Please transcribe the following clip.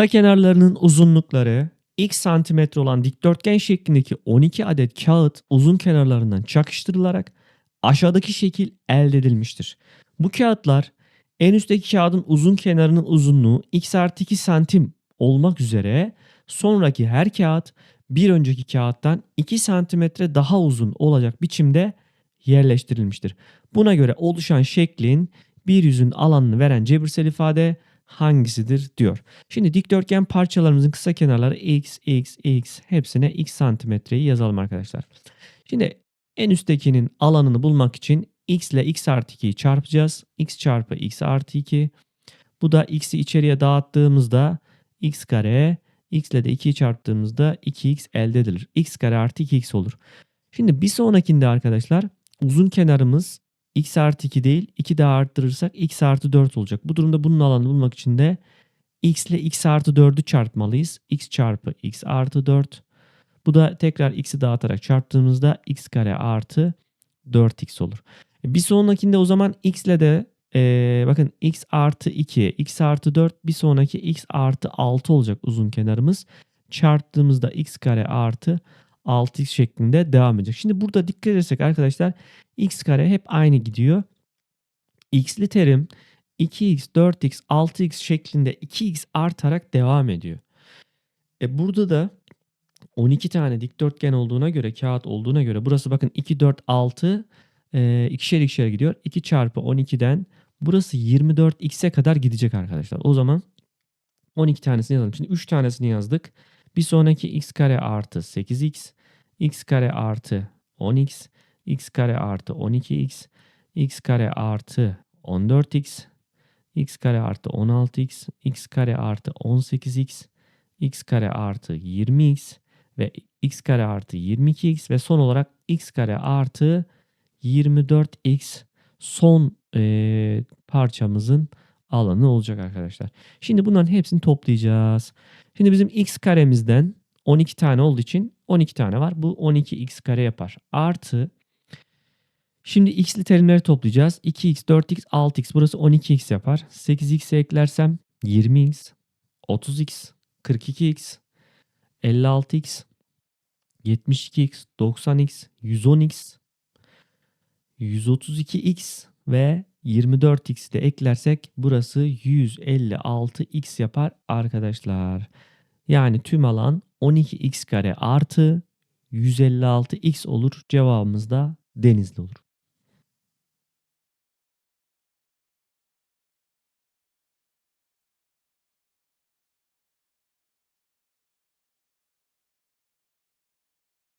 Kısa kenarlarının uzunlukları x santimetre olan dikdörtgen şeklindeki 12 adet kağıt uzun kenarlarından çakıştırılarak aşağıdaki şekil elde edilmiştir. Bu kağıtlar en üstteki kağıdın uzun kenarının uzunluğu x artı 2 santim olmak üzere sonraki her kağıt bir önceki kağıttan 2 santimetre daha uzun olacak biçimde yerleştirilmiştir. Buna göre oluşan şeklin bir yüzün alanını veren cebirsel ifade hangisidir diyor. Şimdi dikdörtgen parçalarımızın kısa kenarları x, x, x hepsine x santimetreyi yazalım arkadaşlar. Şimdi en üsttekinin alanını bulmak için x ile x artı 2'yi çarpacağız. x çarpı x artı 2. Bu da x'i içeriye dağıttığımızda x kare, x ile de 2'yi çarptığımızda 2x elde edilir. x kare artı 2x olur. Şimdi bir sonrakinde arkadaşlar uzun kenarımız x artı 2 değil 2 daha arttırırsak x artı 4 olacak. Bu durumda bunun alanını bulmak için de x ile x artı 4'ü çarpmalıyız. x çarpı x artı 4. Bu da tekrar x'i dağıtarak çarptığımızda x kare artı 4x olur. E, Bir sonrakinde o zaman x ile de e, bakın x artı 2, x artı 4 bir sonraki x artı 6 olacak uzun kenarımız. Çarptığımızda x kare artı 6x şeklinde devam edecek. Şimdi burada dikkat edersek arkadaşlar x kare hep aynı gidiyor. x'li terim 2x, 4x, 6x şeklinde 2x artarak devam ediyor. E burada da 12 tane dikdörtgen olduğuna göre, kağıt olduğuna göre burası bakın 2, 4, 6 e, ikişer ikişer gidiyor. 2 çarpı 12'den burası 24x'e kadar gidecek arkadaşlar. O zaman 12 tanesini yazalım. Şimdi 3 tanesini yazdık. Bir sonraki x kare artı 8x, x kare artı 10x, x kare artı 12x, x kare artı 14x, x kare artı 16x, x kare artı 18x, x kare artı 20x ve x kare artı 22x ve son olarak x kare artı 24x son eee, parçamızın alanı olacak arkadaşlar. Şimdi bunların hepsini toplayacağız. Şimdi bizim x karemizden 12 tane olduğu için 12 tane var. Bu 12x kare yapar. Artı Şimdi x'li terimleri toplayacağız. 2x, 4x, 6x. Burası 12x yapar. 8x'e eklersem 20x, 30x, 42x, 56x, 72x, 90x, 110x, 132x ve 24x'i de eklersek burası 156x yapar arkadaşlar. Yani tüm alan 12x kare artı 156x olur. Cevabımız da denizli olur.